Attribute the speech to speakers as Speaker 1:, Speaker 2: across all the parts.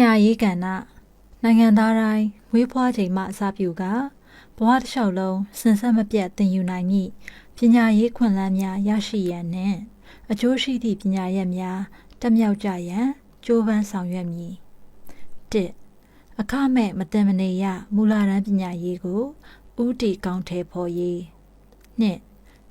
Speaker 1: ညာရေးကဏ္ဍနိုင်ငံသားတိုင်းဝေးဖွားချိန်မှအစပြုကဘဝတစ်လျှောက်လုံးစင်ဆက်မပြတ်သင်ယူနိုင်မည့်ပညာရေးခွင့်လန်းများရရှိရန်နှင့်အကျိုးရှိသည့်ပညာရပ်များတက်မြောက်ကြရန်ကြိုးပမ်းဆောင်ရွက်မည်၁အခမဲ့မတင်မနေရမူလတန်းပညာရေးကိုဥတီကောင်းထဲဖော်ရေး၂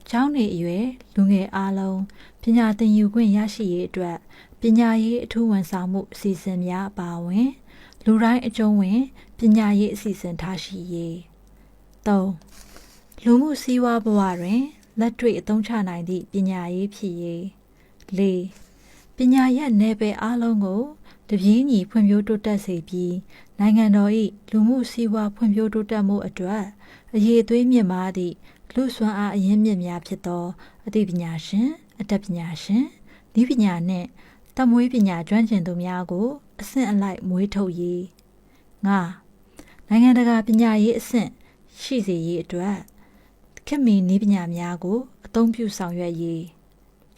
Speaker 1: ကျောင်းနေအရွယ်လူငယ်အားလုံးပညာသင်ယူခွင့်ရရှိရေးအတွက်ပညာရေးအထူးဝန်ဆောင်မှုအစီအစဉ်များအပါအဝင် လူတိုင်းအကျုံးဝင်ပညာရေးအစီအစဉ်ထားရှိရေး၃လူမှုစည်းဝါးဘဝတွင်လက်တွေ့အသုံးချနိုင်သည့်ပညာရေးဖြစ်ရေး၄ပညာရပ်နယ်ပယ်အားလုံးကိုတပြေးညီဖွံ့ဖြိုးတိုးတက်စေပြီးနိုင်ငံတော်၏လူမှုစည်းဝါးဖွံ့ဖြိုးတိုးတက်မှုအတွက်အရေးအသွေးမြင့်မားသည့်လူစွမ်းအားအရင်းမြစ်များဖြစ်သောအသိပညာရှင် အတတ်ပညာရှင်ဒီပညာနှင့် တမွေးပညာကျွမ်းကျင်သူများကိုအဆင့်အလိုက်မွေးထုတ်ရေး၅နိုင်ငံတကာပညာရေးအဆင့်ရှိစေရေးအတွက်ခေတ်မီနည်းပညာများကိုအသုံးပြုဆောင်ရွက်ရေး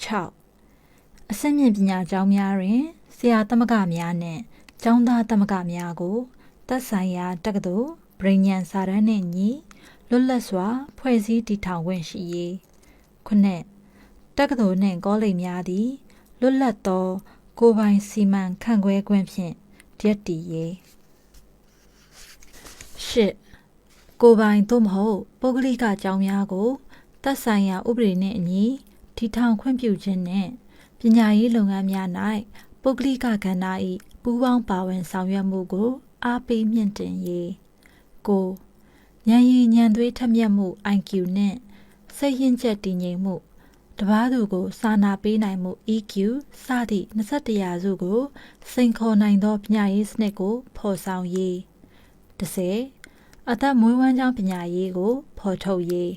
Speaker 1: 6အဆင့်မြင့်ပညာကျောင်းများတွင်ဆရာသမဂများနှင့်ကျောင်းသားသမဂများကိုသက်ဆိုင်ရာတက္ကသိုလ်ဗြိဉ္ဉဏ်စာတမ်းနှင့်ညီလွတ်လပ်စွာ ဖွဲ့စည်းတည်ထောင်ခွင့်ရှိရေးခုနှစ်တက္ကသိုလ်နှင့်ကောလိပ်များသည် လွတ်လပ်သော ကိုယ်ပိုင်စီမံခန့်ခွဲခွင့်ဖြင့်တည်တည်ရေးရှစ်ကိုယ်ပိုင်သို့မဟုတ်ပုဂ္ဂလိကကျောင်းများကိုသက်ဆိုင်ရာဥပဒေနှင့်အညီတည်ထောင်ခွင့်ပြုခြင်းနှင့်ပညာရေးလုပ်ငန်းများ၌ပုဂ္ဂလိကကဏ္ဍ၏ပူးပေါင်းပါဝင်ဆောင်ရွက်မှုကို အားပေးမြင့်တင်ရေးကိုဉာဏ်ရည်ဉာဏ်သွေးထက်မြက်မှု IQ နှင့်စိတ်ရင့်ချက်တည်ငြိမ်မှု တပားသူကို စာနာပေးနိုင်မှု EQ စသည့်21ရာစုကို စိန်ခေါ်နိုင်သောပညာရေးစနစ်ကို ဖော်ဆောင်ရေး30အသက်မွေးဝမ်းကြောင်းပညာရေးကို ဖော်ထုတ်ရေး